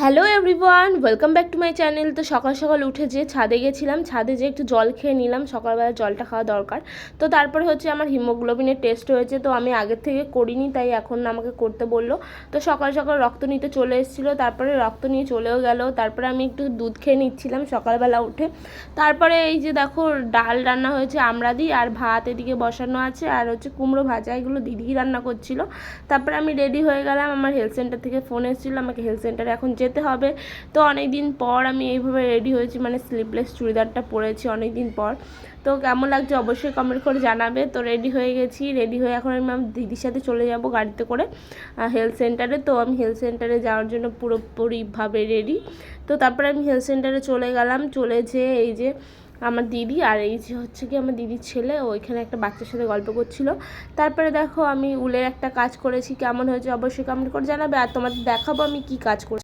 Hello everyone, welcome back to my channel. তো সকাল সকাল উঠে যে ছাদে গেছিলাম, ছাদে যে একটু জল খেয়ে নিলাম, সকালবেলা জলটা খাওয়া দরকার। তো তারপরে হচ্ছে আমার হিমোগ্লোবিনের টেস্ট হয়েছে, তো আমি আগের থেকে করিনি, তাই এখন আমাকে করতে বলল। তো সকাল সকাল রক্ত নিতে চলে এসেছিল, তারপরে রক্ত নিয়ে চলেও গেল। তারপরে আমি একটু দুধ খেয়ে নিচ্ছিলাম সকালবেলা উঠে। তারপরে এই যে দেখো, ডাল রান্না হয়েছে আমরা দিই আর ভাত এদিকে বসানো আছে, আর হচ্ছে কুমড়ো ভাজা, এগুলো দিদি রান্না করছিল। তারপরে আমি রেডি হয়ে গেলাম, আমার হেলথ সেন্টার থেকে ফোন এসেছিল, আমাকে হেলথ সেন্টারে এখন যেতে হবে। তো অনেক দিন পর আমি এইভাবে রেডি হয়েছি মানে স্লিপলেস চুড়িদারটা পরেছি অনেক দিন পর। তো কেমন লাগছে অবশ্যই কমেন্ট করে জানাবে। তো রেডি হয়ে গেছি রেডি হয়ে এখন আমি আমার দিদির সাথে চলে যাব গাড়িতে করে হেলথ সেন্টারে তো আমি হেলথ সেন্টারে যাওয়ার জন্য পুরোপুরিভাবে রেডি তো তারপরে আমি হেলথ সেন্টারে চলে গেলাম, চলে যেয়ে এই যে আমার দিদি আর এই যে হচ্ছে কি আমার দিদির ছেলে ওইখানে একটা বাচ্চার সাথে গল্প করছিল। তারপরে দেখো আমি উলের একটা কাজ করেছি, কেমন হয়েছে অবশ্যই কমেন্ট করে জানাবে। আর তোমাদের দেখাবো আমি কি কাজ করছি